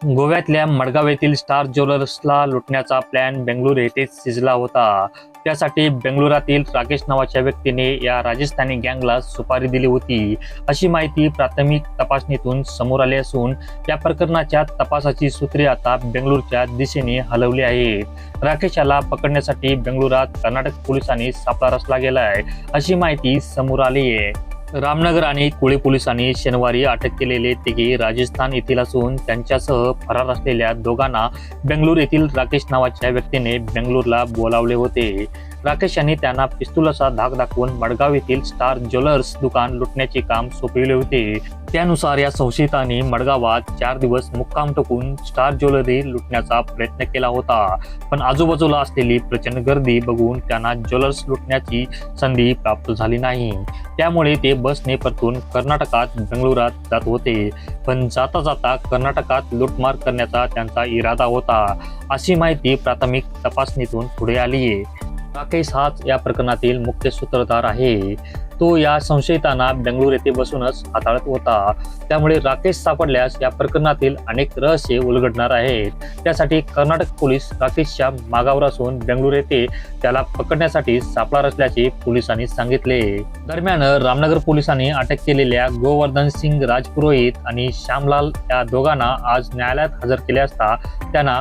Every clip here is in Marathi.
गोव्यातल्या मडगाव येथील स्टार ज्वेलर्सला लुटण्याचा प्लॅन बेंगळूर येथेच सिजला होता. त्यासाठी बेंगळुरातील राकेश नावाच्या व्यक्तीने या राजस्थानी गँगला सुपारी दिली होती. अशी माहिती प्राथमिक तपासणीतून समोर आली असून या प्रकरणाच्या तपासाची सूत्रे आता बेंगळूरच्या दिशेने हलवली आहेत. राकेश याला पकडण्यासाठी बेंगळुरात कर्नाटक पोलिसांनी सापळा रचला गेलाय अशी माहिती समोर आली आहे रामनगर आणि कुळे पोलिसांनी शनिवारी अटक केलेले तिघे राजस्थान येथील असून त्यांच्यासह फरार असलेल्या दोघांना बेंगलोर येथील राकेश नावाच्या व्यक्तीने बेंगळूरला बोलावले होते. राकेश यांनी त्यांना पिस्तुलाचा धाक दाखवून मडगाव येथील स्टार ज्वेलर्स दुकान लुटण्याचे काम सोपविले होते. त्यानुसार या संशयितांनी मडगावात चार दिवस मुक्काम टोकून स्टार ज्वेलरी लुटण्याचा प्रयत्न केला होता. पण आजूबाजूला असलेली प्रचंड गर्दी बघून त्यांना ज्वेलर्स लुटण्याची संधी प्राप्त झाली नाही. त्यामुळे ते बसने परतून कर्नाटकात बेंगळुरात जात होते. पण जाता जाता कर्नाटकात लूटमार करण्याचा त्यांचा इरादा होता. अशी माहिती प्राथमिक तपासणीतून पुढे आली आहे राकेश हाच या प्रकरणातील मुख्य सूत्रधार आहे. तो या संशयितांना बेंगळूर येथे बसूनच हाताळत होता. त्यामुळे राकेश सापडल्यास या प्रकरणातील अनेक रहस्य उलगडणार आहेत. त्यासाठी कर्नाटक पोलीस राकेशच्या मागावर असून बेंगळूर येथे त्याला पकडण्यासाठी सापळा रचल्याचे पोलिसांनी सांगितले. दरम्यान रामनगर पोलिसांनी अटक केलेल्या गोवर्धन सिंग राजपुरोहित आणि श्यामलाल या दोघांना आज न्यायालयात हजर केले असता त्यांना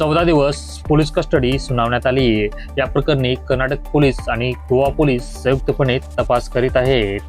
चौदा दिवस पोलीस कस्टडी सुनावण्यात आली. या प्रकरणी कर्नाटक पोलीस आणि गोवा पोलीस संयुक्तपणे तपास करीत आहेत.